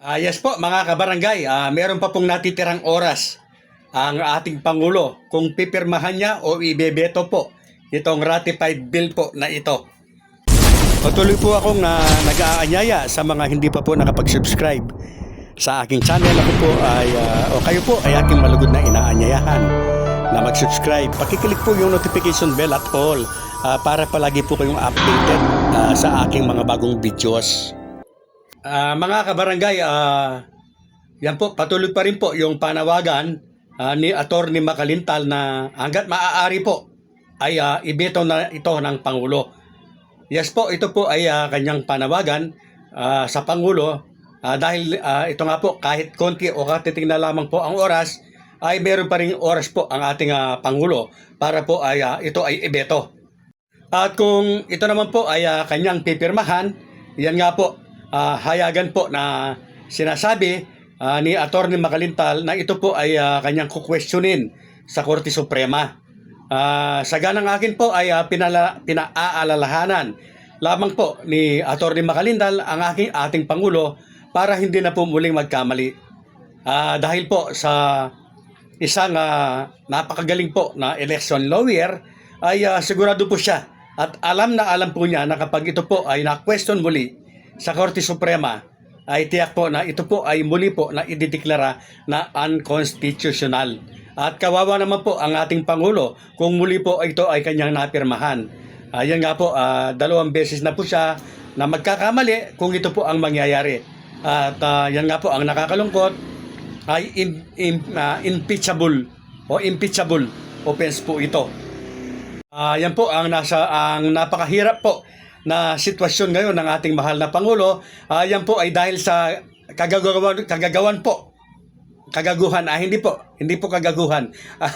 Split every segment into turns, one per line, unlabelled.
Ah, yes po mga kabarangay, ah, meron pa pong natitirang oras ang ating Pangulo kung pipirmahan niya o ibebeto po itong ratified bill po na ito. Patuloy po akong na nag-aanyaya sa mga hindi pa po nakapag-subscribe sa aking channel. Ako po ay, ah, o kayo po ay aking malugod na inaanyayahan na mag-subscribe. Pakiclick po yung notification bell at all ah, para palagi po kayong updated ah, sa aking mga bagong videos. Ah, mga kabarangay, ah, yan po, patuloy pa rin po yung panawagan ah, ni Attorney Makalintal na hanggat maaari po ay ah, ibeto na ito ng Pangulo. Yes po, ito po ay ah, kanyang panawagan ah, sa Pangulo ah, dahil ah, ito nga po kahit konti o katiting na lamang po ang oras ay meron pa rin oras po ang ating ah, Pangulo para po ay ah, ito ay ibeto. At kung ito naman po ay ah, kanyang pipirmahan, yan nga po, ah, hayagan po na sinasabi ah, ni Atty. Makalintal na ito po ay ah, kanyang kukwestiyonin sa Korte Suprema. Ah, sa ganang akin po ay ah, pinala, pinaaalalahanan lamang po ni Atty. Makalintal ang aking ating Pangulo para hindi na po muling magkamali. Ah, dahil po sa isang ah, napakagaling po na election lawyer ay ah, sigurado po siya at alam na alam po niya na kapag ito po ay na-question muli sa Korte Suprema ay tiyak po na ito po ay muli po na idideklara na unconstitutional. At kawawa naman po ang ating Pangulo kung muli po ito ay kanyang napirmahan. Ayan nga po, ah, dalawang beses na po siya na magkakamali kung ito po ang mangyayari. At ah, yan nga po ang nakakalungkot ay im- im- ah, impeachable o impeachable offense po ito. Ah, yan po ang nasa ang napakahirap po na sitwasyon ngayon ng ating mahal na pangulo. Ah, yan po ay dahil sa kagagawan kagagawan po. Kagaguhan ah hindi po, hindi po kagaguhan. Ah,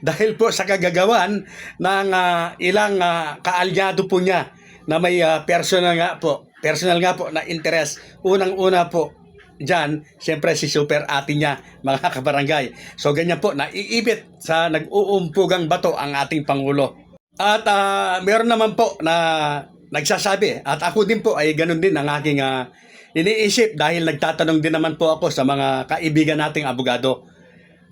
dahil po sa kagagawan ng ah, ilang ah, kaalyado po niya na may ah, personal nga po, personal nga po na interest. Unang-una po Diyan, siyempre si super ate niya, mga kabarangay. So ganyan po, naiibit sa nag-uumpugang bato ang ating Pangulo. At ah, meron naman po na nagsasabi, at ako din po ay ganun din ang aking ah, iniisip dahil nagtatanong din naman po ako sa mga kaibigan nating abogado.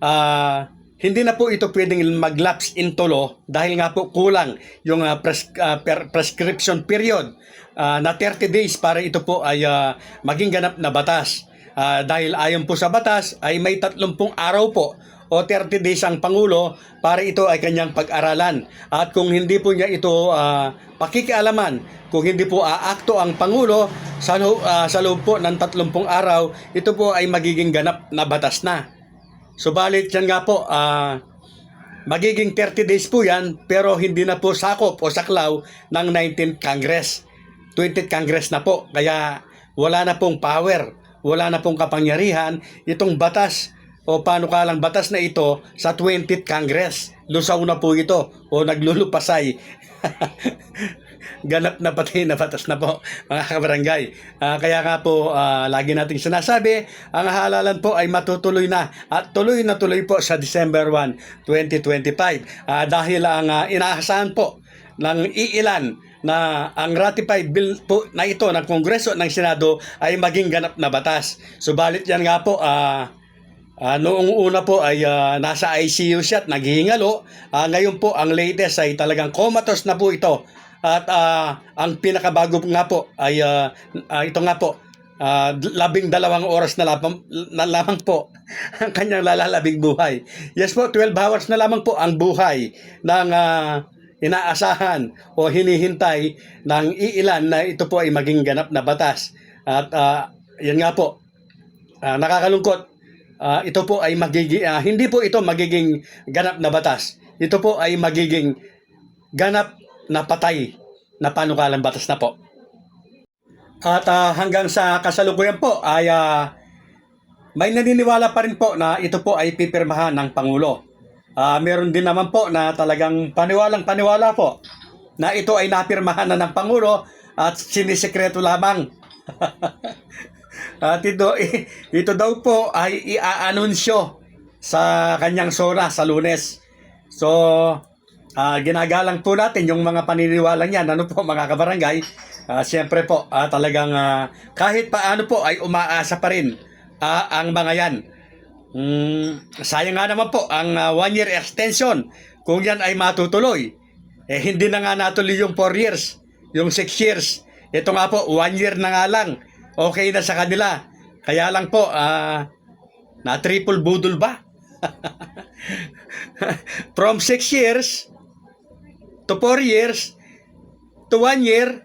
Ah, hindi na po ito pwedeng mag-lapse into law dahil nga po kulang yung ah, pres- ah, per- prescription period ah, na 30 days para ito po ay ah, maging ganap na batas. Ah, dahil ayon po sa batas ay may 30 araw po o 30 days ang Pangulo para ito ay kanyang pag-aralan. At kung hindi po niya ito ah, pakikialaman, kung hindi po aakto ang Pangulo sa, ah, sa loob po ng 30 araw, ito po ay magiging ganap na batas na. Subalit yan nga po, ah, magiging 30 days po yan, pero hindi na po sakop o saklaw ng 19th Congress. 20th Congress na po, kaya wala na pong power, wala na pong kapangyarihan itong batas o panukalang batas na ito sa 20th Congress. Lusaw na po ito o naglulupasay. ganap na pati na batas na po mga kabarangay. Ah, kaya nga po ah, lagi nating sinasabi, ang halalan po ay matutuloy na at tuloy na tuloy po sa December 1, 2025. Ah, dahil ang ah, inaasahan po ng iilan na ang ratified bill po na ito ng Kongreso ng Senado ay maging ganap na batas. Subalit yan nga po ah Ah, noong una po ay ah, nasa ICU siya at naghihingalo. Ah, ngayon po ang latest ay talagang comatose na po ito. At ah, ang pinakabago nga po ay ah, ah, ito nga po. ah, labing dalawang oras na lamang, na lamang po ang kanyang lalalabing buhay. Yes po, 12 hours na lamang po ang buhay ng ah, inaasahan o hinihintay ng iilan na ito po ay maging ganap na batas. At ah, yan nga po, ah, nakakalungkot Ah, ito po ay magiging ah, hindi po ito magiging ganap na batas. Ito po ay magiging ganap na patay na panukalang batas na po. At ah, hanggang sa kasalukuyan po ay ah, may naniniwala pa rin po na ito po ay pipirmahan ng Pangulo. Ah, meron din naman po na talagang paniwalang paniwala po na ito ay napirmahan na ng Pangulo at sinisekreto lamang. At ito, ito daw po ay iaanunsyo sa kanyang sora sa lunes. So, ah, ginagalang po natin yung mga paniniwala niyan. Ano po mga kabarangay? Ah, Siyempre po, ah, talagang ah, kahit paano po ay umaasa pa rin ah, ang mga yan. Mm, sayang nga naman po ang ah, one year extension kung yan ay matutuloy. Eh hindi na nga natuloy yung 4 years, yung 6 years. Ito nga po, 1 year na nga lang. Okay na sa kanila. Kaya lang po, ah, na triple budol ba? From 6 years to 4 years to 1 year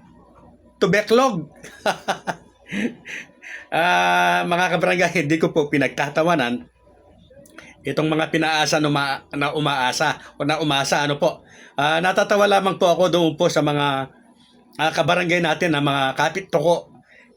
to backlog. Ah, mga kabarangay, hindi ko po pinagtatawanan itong mga pinaasa na, uma- na umaasa o na umasa ano po. Ah, natatawa lamang po ako doon po sa mga ah, kabarangay natin na mga kapit toko.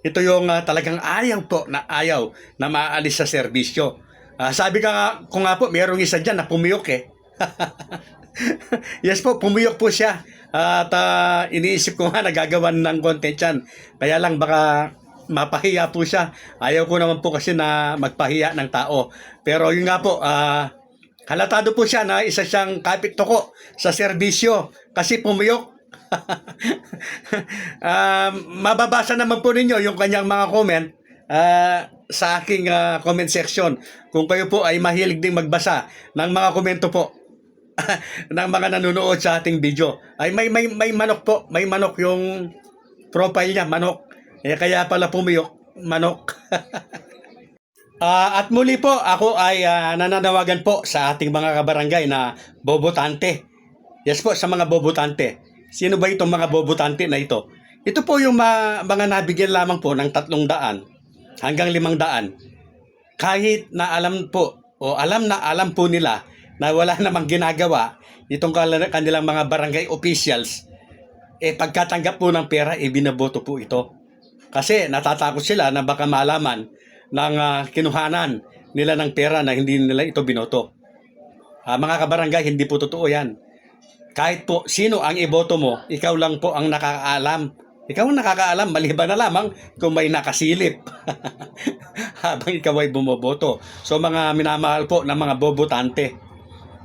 Ito yung ah, talagang ayaw po na ayaw na maalis sa serbisyo. Ah, sabi ka ko nga po, mayroong isa dyan na pumiyok eh. yes po, pumiyok po siya. At ah, iniisip ko nga nagagawan ng content yan. Kaya lang baka mapahiya po siya. Ayaw ko naman po kasi na magpahiya ng tao. Pero yun nga po, ah, halatado po siya na isa siyang kapit toko sa serbisyo kasi pumiyok. Ah, mababasa naman po ninyo yung kanyang mga comment ah, sa aking ah, comment section. Kung kayo po ay mahilig ding magbasa ng mga komento po ng mga nanonood sa ating video. Ay may may may manok po, may manok yung profile niya, manok. Eh kaya pala pumiyok, manok. Ah, at muli po, ako ay ah, nananawagan po sa ating mga kabarangay na bobotante. Yes po, sa mga bobotante. Sino ba itong mga bobotante na ito? Ito po yung ma- mga nabigyan lamang po ng tatlong daan hanggang limang daan. Kahit na alam po, o alam na alam po nila na wala namang ginagawa itong kanilang mga barangay officials, eh pagkatanggap po ng pera, eh binaboto po ito. Kasi natatakot sila na baka malaman ng ah, kinuhanan nila ng pera na hindi nila ito binoto. Ah, mga kabarangay, hindi po totoo yan. Kahit po sino ang iboto mo, ikaw lang po ang nakakaalam. Ikaw ang nakakaalam, maliban na lamang kung may nakasilip habang ikaw ay bumoboto. So mga minamahal po ng mga bobotante,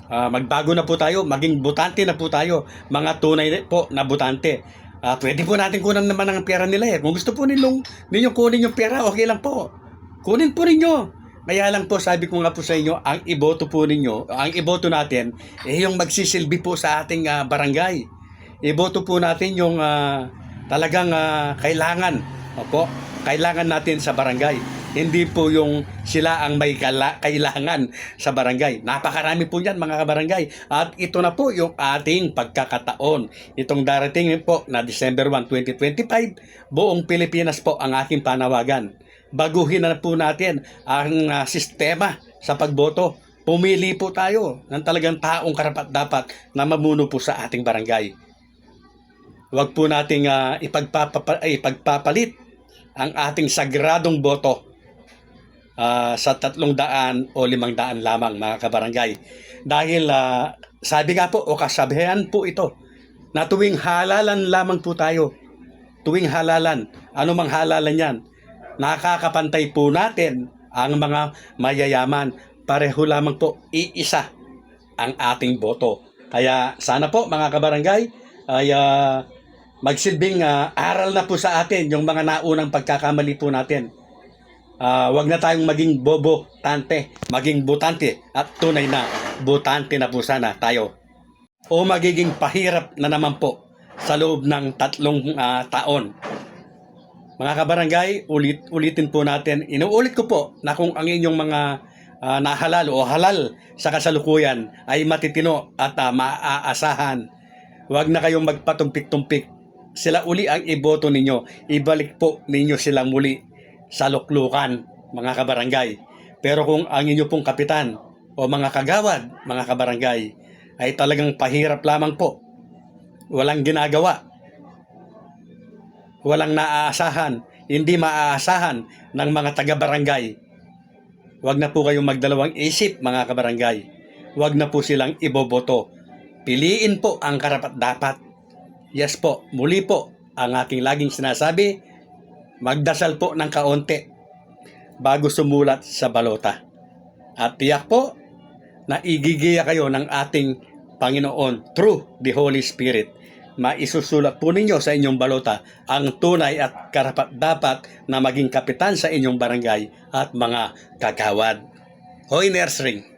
ah, magbago na po tayo, maging botante na po tayo, mga tunay na- po na botante. Ah, pwede po natin kunan naman ang pera nila eh. Kung gusto po ninyong, ninyong kunin yung pera, okay lang po. Kunin po ninyo. Kaya lang po, sabi ko nga po sa inyo, ang iboto po ninyo, ang iboto natin, eh yung magsisilbi po sa ating ah, barangay. Iboto po natin yung ah, talagang ah, kailangan. Opo, kailangan natin sa barangay. Hindi po yung sila ang may kailangan sa barangay. Napakarami po yan mga kabarangay. At ito na po yung ating pagkakataon. Itong darating po na December 1, 2025, buong Pilipinas po ang aking panawagan. Baguhin na po natin ang ah, sistema sa pagboto. Pumili po tayo ng talagang taong karapat dapat na mamuno po sa ating barangay. Huwag po nating ah, ipagpapapa- ay, ipagpapalit ang ating sagradong boto ah, sa tatlong daan o limang daan lamang mga kabarangay. Dahil ah, sabi nga po o kasabihan po ito na tuwing halalan lamang po tayo. Tuwing halalan, ano mang halalan yan, nakakapantay po natin ang mga mayayaman. Pareho lamang po iisa ang ating boto. Kaya sana po mga kabarangay ay ah, magsilbing ah, aral na po sa atin yung mga naunang pagkakamali po natin. Ah, wag na tayong maging bobo, tante, maging butante at tunay na butante na po sana tayo. O magiging pahirap na naman po sa loob ng tatlong ah, taon. Mga kabarangay, ulit ulitin po natin. Inuulit ko po na kung ang inyong mga ah, nahalal o halal sa kasalukuyan ay matitino at ah, maaasahan. Huwag na kayong magpatumpik-tumpik. Sila uli ang iboto ninyo. Ibalik po ninyo sila muli sa luklukan, mga kabarangay. Pero kung ang inyo pong kapitan o mga kagawad, mga kabarangay, ay talagang pahirap lamang po. Walang ginagawa. Walang naaasahan. Hindi maaasahan ng mga taga-barangay. Huwag na po kayong magdalawang isip, mga kabarangay. Huwag na po silang iboboto. Piliin po ang karapat-dapat. Yes po, muli po, ang aking laging sinasabi, magdasal po ng kaunti bago sumulat sa balota. At tiyak po na igigiya kayo ng ating Panginoon through the Holy Spirit. Maisusulat po ninyo sa inyong balota ang tunay at karapat dapat na maging kapitan sa inyong barangay at mga kagawad. Hoy, Nurse Ring!